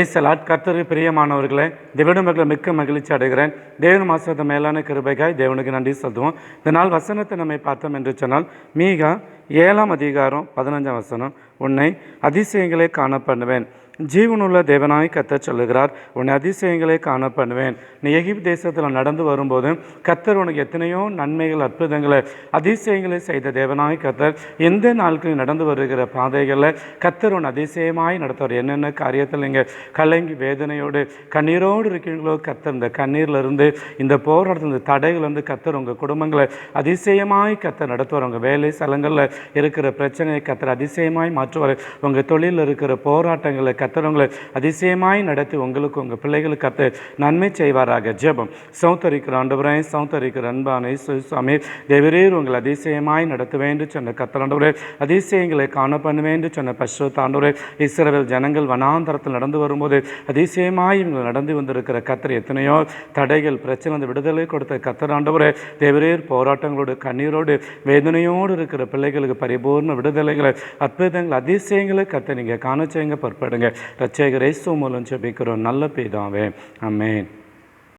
ஏசலாட் கர்த்தரு பிரியமானவர்களே தேவனுமக்களை மிக்க மகிழ்ச்சி அடைகிறேன். தேவன் மாசத்த மேலான கிருபைக்காய் தேவனுக்கு நன்றி சொல்லுவோம் இந்த நாள் வசனத்தை நம்மை பார்த்தோம் என்று சொன்னால் மீகா ஏழாம் அதிகாரம் பதினஞ்சாம் வசனம் உன்னை அதிசயங்களே காண பண்ணுவேன் ஜீவனுள்ள தேவனாய் கத்தர் சொல்லுகிறார். உன்னை அதிசயங்களை காண பண்ணுவேன் நீ எகிப்து தேசத்தில் நடந்து வரும்போது கத்தர் உனக்கு எத்தனையோ நன்மைகள் அற்புதங்களை அதிசயங்களை செய்த தேவனாய் கத்தர் எந்த நாட்களில் நடந்து வருகிற பாதைகளில் கத்தர் உன் அதிசயமாய் நடத்துவார். என்னென்ன காரியத்தில் நீங்கள் கலங்கி வேதனையோடு கண்ணீரோடு இருக்கீங்களோ கத்தர் இந்த கண்ணீர்லேருந்து இந்த போராட்டத்தில் இந்த தடைகள்லேருந்து கத்தர் உங்கள் குடும்பங்களை அதிசயமாய் கத்தர் நடத்துவார். உங்கள் வேலை ஸ்தலங்களில் இருக்கிற பிரச்சனையை கத்தர் அதிசயமாய் மாற்றுவார். உங்கள் தொழிலில் இருக்கிற போராட்டங்களை கத்தர் உங்களை அதிசயமாய் நடத்தி உங்களுக்கு உங்கள் பிள்ளைகளுக்கு கத்த நன்மை செய்வாராக. ஜெபம். சௌத்தரிக்கிற ஆண்டவரே சௌத்தரிக்கிற அன்பானை சுவாமி தேவரீர் உங்களை அதிசயமாய் நடத்த வேண்டும் சொன்ன கத்தராண்டவரே அதிசயங்களை காண பண்ண வேண்டும் சொன்ன பசு தாண்டவரே இஸ்ரவேல் ஜனங்கள் வனாந்தரத்தில் நடந்து வரும்போது அதிசயமாய் இவங்க நடந்து வந்திருக்கிற கத்தர் எத்தனையோ தடைகள் பிரச்சனை அந்த விடுதலை கொடுத்த கத்தராண்டவரே தேவரீர் போராட்டங்களோடு கண்ணீரோடு வேதனையோடு இருக்கிற பிள்ளைகளுக்கு பரிபூர்ண விடுதலைகளை அற்புதங்கள் அதிசயங்களை கத்தை நீங்கள் காண செய்யுங்க பொறுப்படுங்க. ரட்சகர் இயேசு மூலம் ஜெபிக்கிறோம். நல்ல பிதாவே. அமேன்